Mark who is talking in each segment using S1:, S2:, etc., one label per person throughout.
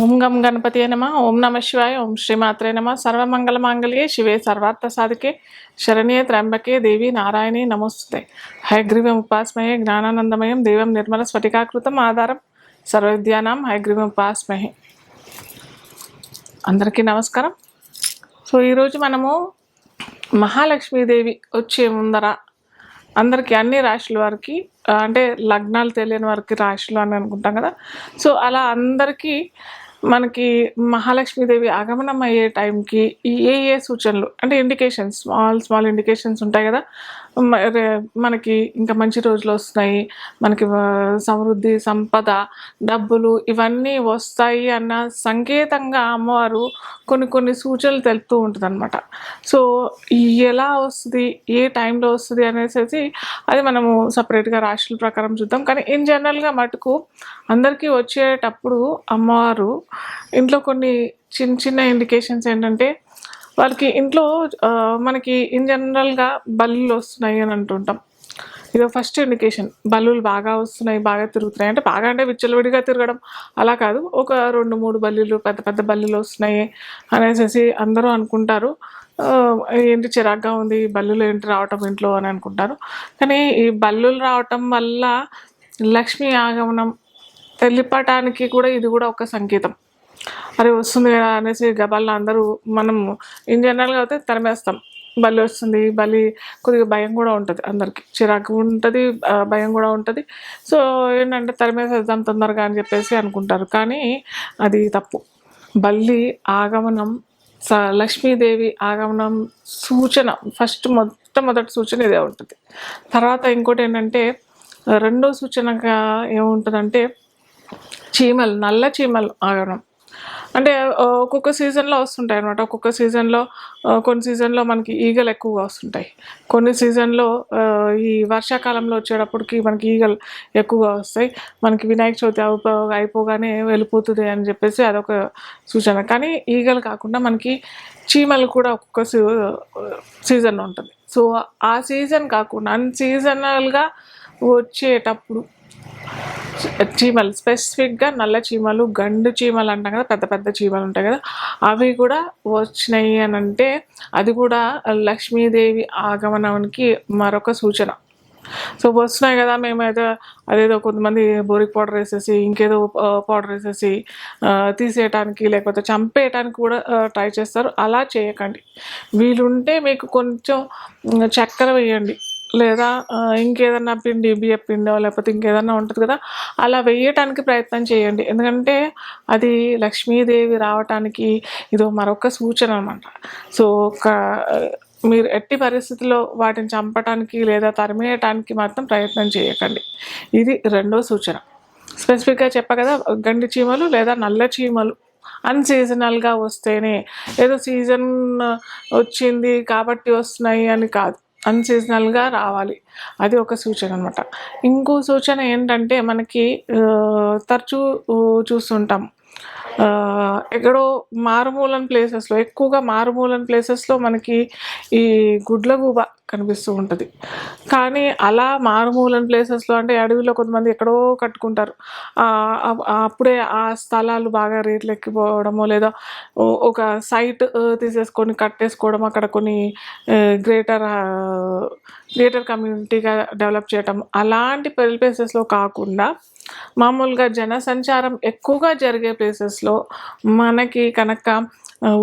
S1: ఓం గం గణపతి నమ ఓం నమ శివాయ ఓం శ్రీమాత్రే నమ. సర్వమంగళ మాంగళ్యే శివే సర్వార్థ సాధికే శరణ్యే త్ర్యంబకే దేవి నారాయణి నమోస్తుతే. హైగ్రీవం ఉపాస్మయే జ్ఞానానందమయం దేవం నిర్మల స్ఫటికాకృతం ఆధారం సర్వవిద్యానాం హైగ్రీవం ఉపాస్మహే. అందరికీ నమస్కారం. సో ఈరోజు మనము మహాలక్ష్మీదేవి వచ్చే ముందర అందరికీ అన్ని రాశుల వారికి అంటే లగ్నాలు తెలియని వారికి రాశులు అని అనుకుంటాం కదా. సో అలా అందరికీ మనకి మహాలక్ష్మీదేవి ఆగమనం అయ్యే టైంకి ఈ ఏ ఏ సూచనలు అంటే ఇండికేషన్స్ స్మాల్ స్మాల్ ఇండికేషన్స్ ఉంటాయి కదా మనకి ఇంకా మంచి రోజులు వస్తున్నాయి. మనకి సమృద్ధి సంపద డబ్బులు ఇవన్నీ వస్తాయి అన్న సంకేతంగా అమ్మవారు కొన్ని కొన్ని సూచనలు తెలుపుతూ ఉంటుంది అనమాట సో ఎలా వస్తుంది ఏ టైంలో వస్తుంది అనేసి అది మనము సపరేట్గా రాశుల ప్రకారం చూద్దాం. కానీ ఇన్ జనరల్గా మటుకు అందరికీ వచ్చేటప్పుడు అమ్మవారు ఇంట్లో కొన్ని చిన్న చిన్న ఇండికేషన్స్ ఏంటంటే వాళ్ళకి ఇంట్లో మనకి ఇన్ జనరల్గా బల్లులు వస్తున్నాయి అని అంటుంటాం. ఇది ఫస్ట్ ఇండికేషన్ బల్లులు బాగా వస్తున్నాయి బాగా తిరుగుతున్నాయి. అంటే బాగా అంటే విచ్చలవిడిగా తిరగడం అలా కాదు. ఒక రెండు మూడు బల్లులు పెద్ద పెద్ద బల్లులు వస్తున్నాయి అనేసి అందరూ అనుకుంటారు. ఏంటి చిరాగ్గా ఉంది బల్లులు ఏంటి రావటం ఇంట్లో అని అనుకుంటారు. కానీ ఈ బల్లులు రావటం వల్ల లక్ష్మీ ఆగమనం తెలిపటానికి కూడా ఇది కూడా ఒక సంకేతం. అరే వస్తుంది కదా అనేసి గబాల్లో అందరూ మనం ఇన్ జనరల్గా అయితే తరిమేస్తాం. బలి వస్తుంది బలి కొద్దిగా భయం కూడా ఉంటుంది అందరికి. చిరాకు ఉంటుంది భయం కూడా ఉంటుంది. సో ఏంటంటే తరిమేసేద్దాం తొందరగా అని చెప్పేసి అనుకుంటారు. కానీ అది తప్పు. బల్లి ఆగమనం స లక్ష్మీదేవి ఆగమనం సూచన ఫస్ట్ మొట్టమొదటి సూచన ఇదే ఉంటుంది. తర్వాత ఇంకోటి ఏంటంటే రెండో సూచనగా ఏముంటుందంటే చీమలు నల్ల చీమలు ఆగడం అంటే ఒక్కొక్క సీజన్లో వస్తుంటాయి అనమాట ఒక్కొక్క సీజన్లో కొన్ని సీజన్లో మనకి ఈగలు ఎక్కువగా వస్తుంటాయి. కొన్ని సీజన్లో ఈ వర్షాకాలంలో వచ్చేటప్పటికి మనకి ఈగలు ఎక్కువగా వస్తాయి. మనకి వినాయక చవితి అయిపోగానే వెళ్ళిపోతుంది అని చెప్పేసి అదొక సూచన. కానీ ఈగలు కాకుండా మనకి చీమలు కూడా ఒక్కొక్క సీ సీజన్ ఉంటుంది. సో ఆ సీజన్ కాకుండా అన్ సీజనల్గా వచ్చేటప్పుడు చీమలు స్పెసిఫిక్గా నల్ల చీమలు గండు చీమలు అంటాం కదా పెద్ద పెద్ద చీమలు ఉంటాయి కదా అవి కూడా వచ్చినాయి అని అంటే అది కూడా లక్ష్మీదేవి ఆగమనానికి మరొక సూచన. సో వస్తున్నాయి కదా మేమైతే అదేదో కొంతమంది బోరిక్ పౌడర్ వేసేసి ఇంకేదో పౌడర్ వేసేసి తీసేయటానికి లేకపోతే చంపేయటానికి కూడా ట్రై చేస్తారు. అలా చేయకండి. వీలుంటే మీకు కొంచెం చక్కెర వేయండి. లేదా ఇంకేదన్నా పిండి బియ్య పిండో లేకపోతే ఇంకేదన్నా ఉంటుంది కదా అలా వేయటానికి ప్రయత్నం చేయండి. ఎందుకంటే అది లక్ష్మీదేవి రావటానికి ఇదో మరొక సూచన అనమాట సో ఒక మీరు ఎట్టి పరిస్థితుల్లో వాటిని చంపటానికి లేదా తరిమేయటానికి మాత్రం ప్రయత్నం చేయకండి. ఇది రెండో సూచన. స్పెసిఫిక్గా చెప్పా కదా గండి చీమలు లేదా నల్ల చీమలు. అన్సీజనల్గా వస్తేనే ఏదో సీజన్ వచ్చింది కాబట్టి వస్తున్నాయి అని కాదు. అన్సీజనల్గా రావాలి. అది ఒక సూచన అనమాట ఇంకో సూచన ఏంటంటే మనకి తరచూ చూస్తుంటాం. ఎక్కడో మారుమూలన ప్లేసెస్లో ఎక్కువగా మారుమూలన ప్లేసెస్లో మనకి ఈ గుడ్లగూబ కనిపిస్తూ ఉంటుంది. కానీ అలా మారుమూలన ప్లేసెస్లో అంటే అడవిలో కొంతమంది ఎక్కడో కట్టుకుంటారు. అప్పుడే ఆ స్థలాలు బాగా రేట్లు ఎక్కిపోవడమో లేదా ఒక సైట్ తీసేసుకొని కట్టేసుకోవడం అక్కడ కొన్ని గ్రేటర్ గ్రేటర్ కమ్యూనిటీగా డెవలప్ చేయటం అలాంటి పెళ్ళి ప్లేసెస్లో కాకుండా మామూలుగా జనసంచారం ఎక్కువగా జరిగే ప్లేసెస్లో మనకి కనుక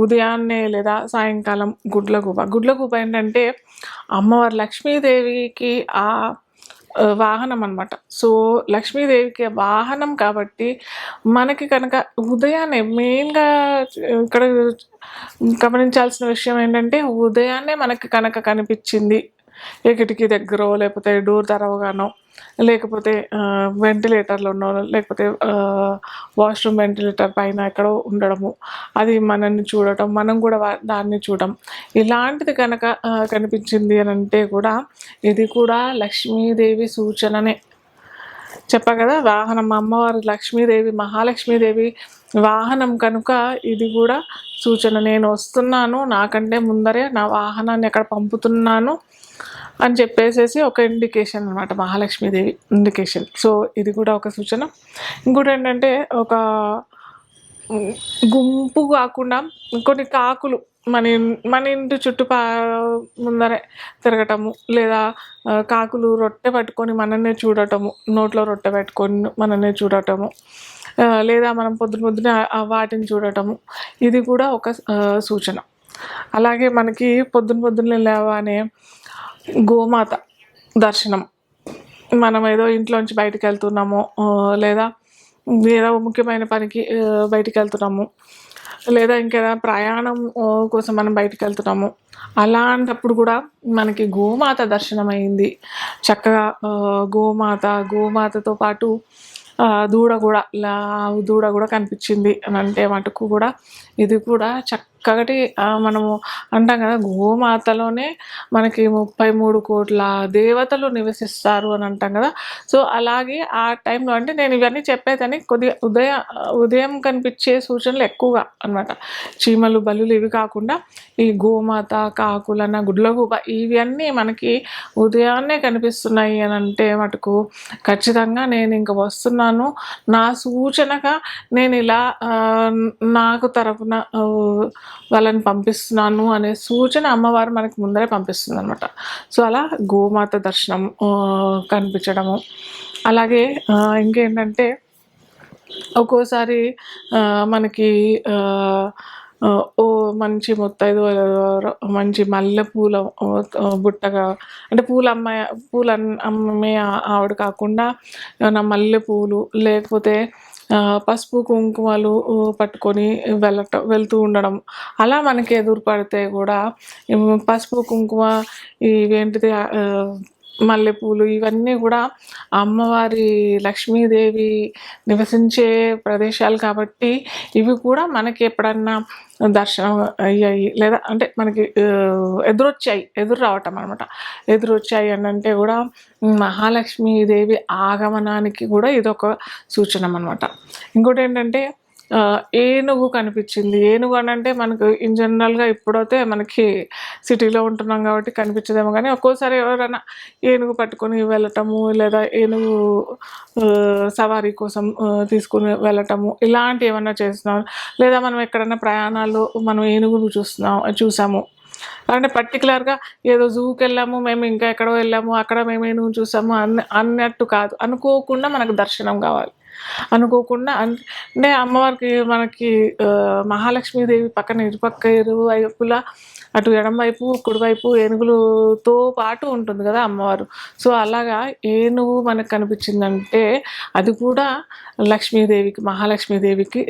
S1: ఉదయాన్నే లేదా సాయంకాలం గుడ్లగూబ. గుడ్లగూబ ఏంటంటే అమ్మవారు లక్ష్మీదేవికి ఆ వాహనం అనమాట సో లక్ష్మీదేవికి వాహనం కాబట్టి మనకి కనుక ఉదయాన్నే మెయిన్గా ఇక్కడ గమనించాల్సిన విషయం ఏంటంటే ఉదయాన్నే మనకి కనుక కనిపించింది ఏ కిటికీ దగ్గర లేకపోతే డోర్ తెరవగానో లేకపోతే వెంటిలేటర్లో ఉన్నో లేకపోతే వాష్రూమ్ వెంటిలేటర్ పైన ఎక్కడో ఉండడము. అది మనల్ని చూడటం మనం కూడా వా- దాన్ని చూడటం. ఇలాంటిది కనుక కనిపించింది అని అంటే కూడా ఇది కూడా లక్ష్మీదేవి సూచననే. చెప్పా కదా వాహనం అమ్మవారు లక్ష్మీదేవి మహాలక్ష్మీదేవి వాహనం కనుక ఇది కూడా సూచన నేను వస్తున్నాను నాకంటే ముందరే నా వాహనాన్ని ఎక్కడ పంపుతున్నాను. అని చెప్పేసేసి ఒక ఇండికేషన్ అనమాట మహాలక్ష్మీదేవి ఇండికేషన్ సో ఇది కూడా ఒక సూచన. ఇంకోటి ఏంటంటే ఒక గుంపు కాకుండా కొన్ని కాకులు మన మన ఇంటి చుట్టుపా ముందరే తిరగటము లేదా కాకులు రొట్టె పట్టుకొని మననే చూడటము నోట్లో రొట్టె పెట్టుకొని మననే చూడటము లేదా మనం పొద్దున పొద్దున వాటిని చూడటము ఇది కూడా ఒక సూచన. అలాగే మనకి పొద్దున పొద్దున్నే లేవనే గోమాత దర్శనం. మనం ఏదో ఇంట్లోంచి బయటికి వెళ్తున్నాము లేదా ఏదో ముఖ్యమైన పనికి బయటికి వెళ్తున్నాము లేదా ఇంకేదైనా ప్రయాణం కోసం మనం బయటికి వెళ్తున్నాము. అలాంటప్పుడు కూడా మనకి గోమాత దర్శనం అయింది చక్కగా గోమాత గోమాతతో పాటు దూడ కూడా దూడ కూడా కనిపించింది. అని అంటే మటుకు కూడా ఇది కూడా చక్క కాబట్టి మనము అంటాం కదా గోమాతలోనే మనకి ముప్పై మూడు కోట్ల దేవతలు నివసిస్తారు అని అంటాం కదా. సో అలాగే ఆ టైంలో అంటే నేను ఇవన్నీ చెప్పేదని కొద్దిగా ఉదయ ఉదయం కనిపించే సూచనలు ఎక్కువగా అన్నమాట. చీమలు బలులు ఇవి కాకుండా ఈ గోమాత కాకులన్న గుడ్లగూబ ఇవన్నీ మనకి ఉదయాన్నే కనిపిస్తున్నాయి అని అంటే మటుకు ఖచ్చితంగా నేను ఇంక వస్తున్నాను. నా సూచనగా నేను ఇలా నాకు తరపున వాళ్ళని పంపిస్తున్నాను అనే సూచన అమ్మవారు మనకి ముందరే పంపిస్తుంది అనమాట సో అలా గోమాత దర్శనం కనిపించడము. అలాగే ఇంకేంటంటే ఒక్కోసారి మనకి ఓ మంచి ముత్తైదు మంచి మల్లె పూల బుట్టగా అంటే పూల అమ్మాయి పూల అమ్మే ఆవిడ కాకుండా ఏమైనా మల్లె పూలు లేకపోతే పసుపు కుంకుమలు పట్టుకొని వెళ్ళటం వెళ్తూ ఉండడం. అలా మనకి ఎదురు పడితే కూడా పసుపు కుంకుమ ఇవేంటిది మల్లెపూలు ఇవన్నీ కూడా అమ్మవారి లక్ష్మీదేవి నివసించే ప్రదేశాలు కాబట్టి ఇవి కూడా మనకి ఎప్పుడన్నా దర్శనం అయ్యాయి. లేదా అంటే మనకి ఎదురొచ్చాయి. ఎదురు రావటం అనమాట ఎదురొచ్చాయి అని అంటే కూడా మహాలక్ష్మీదేవి ఆగమనానికి కూడా ఇదొక సూచన అనమాట ఇంకోటి ఏంటంటే ఏనుగు కనిపించింది? ఏనుగు అని అంటే మనకు ఇన్ జనరల్గా ఇప్పుడైతే మనకి సిటీలో ఉంటున్నాం కాబట్టి కనిపించదేమో కానీ ఒక్కోసారి ఎవరైనా ఏనుగు పట్టుకొని వెళ్ళటము లేదా ఏనుగు సవారీ కోసం తీసుకుని వెళ్ళటము ఇలాంటి ఏమైనా చేస్తున్నాం లేదా మనం ఎక్కడైనా ప్రయాణాల్లో మనం ఏనుగును చూస్తున్నాం చూసాము? అంటే పర్టికులర్గా ఏదో జూకి వెళ్ళాము మేము ఇంకా ఎక్కడో వెళ్ళాము అక్కడ మేము ఏనుగు చూసాము అన్న అన్నట్టు కాదు. అనుకోకుండా మనకు దర్శనం కావాలి. అనుకోకుండా అంటే అమ్మవారికి మనకి మహాలక్ష్మీదేవి పక్కన ఇరుపక్క ఇరువైపుల అటు ఎడమవైపు కుడివైపు ఏనుగులతో పాటు ఉంటుంది కదా అమ్మవారు. సో అలాగా ఏనుగు మనకు కనిపించిందంటే అది కూడా లక్ష్మీదేవికి మహాలక్ష్మీదేవికి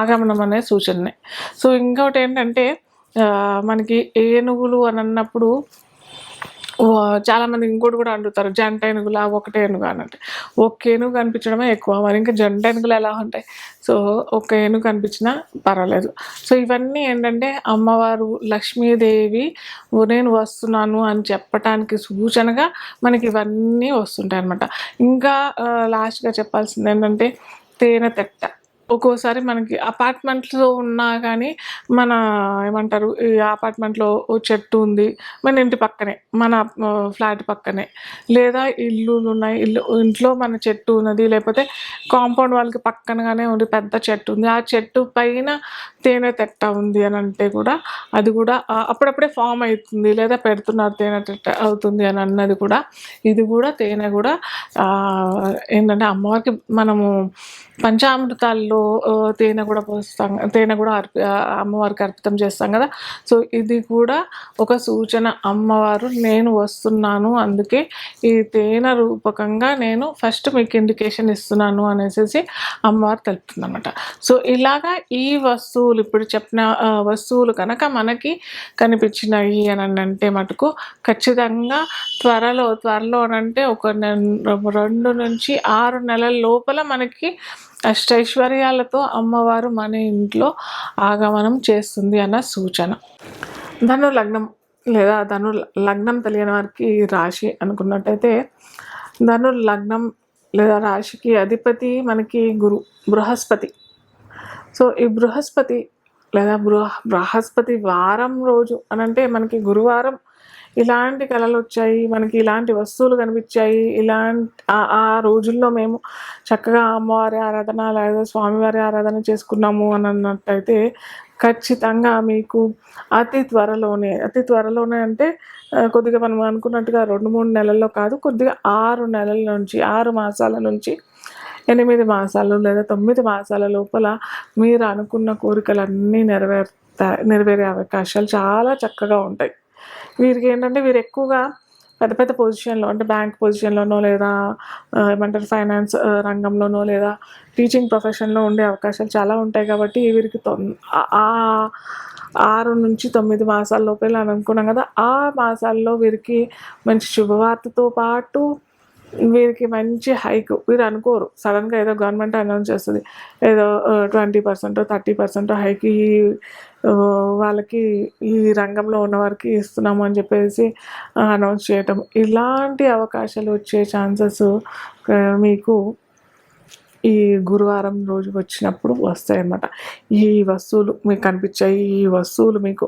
S1: ఆగమనం అనే సూచననే. సో ఇంకొకటి ఏంటంటే మనకి ఏనుగులు అని అన్నప్పుడు చాలామంది చాలా మంది ఇంకోటి కూడా అంటుతారు జంట ఏనుగులా ఒకటే ఏనుగు అని అంటే ఒక ఏనుగు కనిపించడమే ఎక్కువ మరి ఇంకా జంట ఏనుగులు ఎలా ఉంటాయి? సో ఒక ఏనుగు కనిపించినా పర్వాలేదు. సో ఇవన్నీ ఏంటంటే అమ్మవారు లక్ష్మీదేవి నేను వస్తున్నాను అని చెప్పటానికి సూచనగా మనకి ఇవన్నీ వస్తుంటాయి అనమాట ఇంకా లాస్ట్గా చెప్పాల్సింది ఏంటంటే తేనె తెట్ట. ఒక్కోసారి మనకి అపార్ట్మెంట్లో ఉన్నా కానీ మన ఏమంటారు ఈ అపార్ట్మెంట్లో ఓ చెట్టు ఉంది మన ఇంటి పక్కనే మన ఫ్లాట్ పక్కనే. లేదా ఇల్లులు ఉన్నాయి ఇల్లు ఇంట్లో మన చెట్టు ఉన్నది లేకపోతే కాంపౌండ్ వాళ్ళకి పక్కనగానే ఉంది పెద్ద చెట్టు ఉంది. ఆ చెట్టు పైన తేనె తెట్ట ఉంది అని అంటే కూడా అది కూడా అప్పుడప్పుడే ఫామ్ అవుతుంది లేదా పెడుతున్నారు తేనె తెట్ట అవుతుంది అని అన్నది కూడా ఇది కూడా తేనె కూడా ఏంటంటే అమ్మవారికి మనము పంచామృతాల్లో తేనె కూడా పోస్తాం తేనె కూడా అర్పి అమ్మవారికి అర్పితం చేస్తాం కదా. సో ఇది కూడా ఒక సూచన. అమ్మవారు నేను వస్తున్నాను అందుకే ఈ తేనె రూపకంగా నేను ఫస్ట్ మీకు ఇండికేషన్ ఇస్తున్నాను అనేసి అమ్మవారు తెలుపుతుంది అనమాట సో ఇలాగా ఈ వస్తువులు ఇప్పుడు చెప్పిన వస్తువులు కనుక మనకి కనిపించినాయి అని అంటే మటుకు ఖచ్చితంగా త్వరలో త్వరలో అంటే ఒక నె- రెండు నుంచి ఆరు నెలల లోపల మనకి అష్టైశ్వర్యాలతో అమ్మవారు మన ఇంట్లో ఆగమనం చేస్తుంది అన్న సూచన. ధను లగ్నం లేదా ధను లగ్నం తెలియని వారికి రాశి అనుకున్నట్టయితే ధను లగ్నం లేదా రాశికి అధిపతి మనకి గురు బృహస్పతి. సో ఈ బృహస్పతి లేదా బృహ బృహస్పతి వారం రోజు అని అంటే మనకి గురువారం ఇలాంటి కళలు వచ్చాయి. మనకి ఇలాంటి వస్తువులు కనిపించాయి. ఇలాంటి ఆ- రోజుల్లో మేము చక్కగా అమ్మవారి ఆరాధన లేదా స్వామివారి ఆరాధన చేసుకున్నాము అని అన్నట్టయితే ఖచ్చితంగా మీకు అతి త్వరలోనే అతి త్వరలోనే అంటే కొద్దిగా మనం అనుకున్నట్టుగా రెండు మూడు నెలల్లో కాదు కొద్దిగా ఆరు నెలల నుంచి ఆరు మాసాల నుంచి ఎనిమిది మాసాలు లేదా తొమ్మిది మాసాల లోపల మీరు అనుకున్న కోరికలన్నీ నెరవేరుతాయి నెరవేరే అవకాశాలు చాలా చక్కగా ఉంటాయి. వీరికి ఏంటంటే వీరు ఎక్కువగా పెద్ద పెద్ద పొజిషన్లో అంటే బ్యాంక్ పొజిషన్లోనో లేదా ఏమంటారు ఫైనాన్స్ రంగంలోనో లేదా టీచింగ్ ప్రొఫెషన్లో ఉండే అవకాశాలు చాలా ఉంటాయి కాబట్టి వీరికి తొం- ఆ- ఆరు నుంచి తొమ్మిది మాసాల లోపల అని అనుకున్నాం కదా ఆ మాసాల్లో వీరికి మంచి శుభవార్తతో పాటు వీరికి మంచి హైక్ వీరు అనుకోరు. సడన్గా ఏదో గవర్నమెంట్ అనౌన్స్ చేస్తుంది. ఏదో twenty percent thirty percent hike ఈ వాళ్ళకి ఈ రంగంలో ఉన్న వారికి ఇస్తున్నాము అని చెప్పేసి అనౌన్స్ చేయటం. ఇలాంటి అవకాశాలు వచ్చే ఛాన్సెస్ మీకు ఈ గురువారం రోజు వచ్చినప్పుడు వస్తాయి అన్నమాట ఈ వస్తువులు మీకు కనిపించాయి. ఈ వస్తువులు మీకు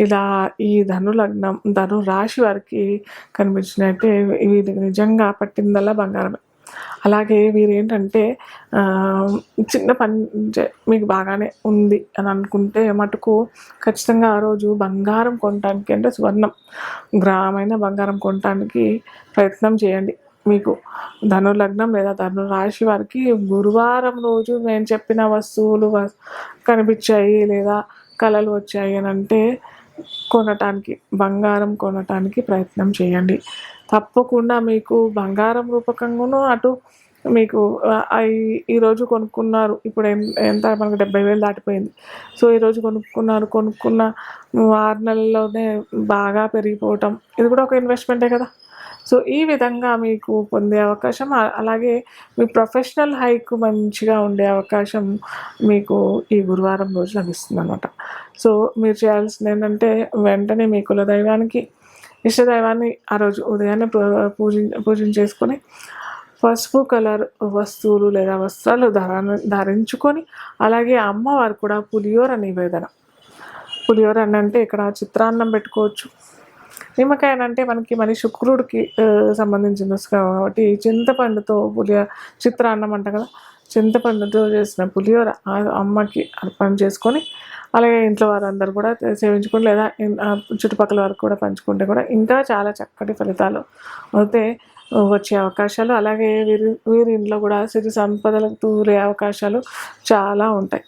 S1: ఇలా ఈ ధను లగ్నం ధను రాశి వారికి కనిపించినట్టే ఇది నిజంగా పట్టిందల్లా బంగారమే. అలాగే వీరు ఏంటంటే చిన్న పని చే- మీకు బాగానే ఉంది అని అనుకుంటే మటుకు ఖచ్చితంగా ఆ రోజు బంగారం కొనడానికి అంటే స్వర్ణం గ్రామైన బంగారం కొనడానికి ప్రయత్నం చేయండి. మీకు ధనుర్లగ్నం లేదా ధను రాశి వారికి గురువారం రోజు నేను చెప్పిన వస్తువులు కనిపించాయి లేదా కళలు వచ్చాయి అని అంటే కొనటానికి బంగారం కొనటానికి ప్రయత్నం చేయండి. తప్పకుండా మీకు బంగారం రూపకంగాను అటు మీకు ఈరోజు కొనుక్కున్నారు. ఇప్పుడు ఎంత మనకు డెబ్బై వేలు దాటిపోయింది. సో ఈరోజు కొనుక్కున్నారు. కొనుక్కున్న ఆరు నెలల్లోనే బాగా పెరిగిపోవటం. ఇది కూడా ఒక ఇన్వెస్ట్మెంటే కదా? సో ఈ విధంగా మీకు పొందే అవకాశం అలాగే మీ ప్రొఫెషనల్ హైక్ మంచిగా ఉండే అవకాశం మీకు ఈ గురువారం రోజు లభిస్తుంది అనమాట సో మీరు చేయాల్సింది ఏంటంటే వెంటనే మీ కులదైవానికి ఇష్టదైవాన్ని ఆ రోజు ఉదయాన్నే పూ- పూజి పూజించేసుకొని పసుపు కలర్ వస్తువులు లేదా వస్త్రాలు ధర ధరించుకొని అలాగే అమ్మవారు కూడా పులిహోర నివేదన. పులిహోర అని అంటే ఇక్కడ చిత్రాన్నం పెట్టుకోవచ్చు. నిమ్మకాయ అని అంటే మనకి మరి శుక్రుడికి సంబంధించిన కాబట్టి చింతపండుతో పులిహోర చిత్రాన్నం అంట కదా చింతపండుతో చేసిన పులిహోర అమ్మకి అర్పణ చేసుకొని అలాగే ఇంట్లో వారందరూ కూడా సేవించుకొని లేదా చుట్టుపక్కల వారికి కూడా పంచుకుంటే కూడా ఇంకా చాలా చక్కటి ఫలితాలు అయితే వచ్చే అవకాశాలు. అలాగే వీరి వీరి ఇంట్లో కూడా సిరి సంపదలకు తూరే అవకాశాలు చాలా ఉంటాయి.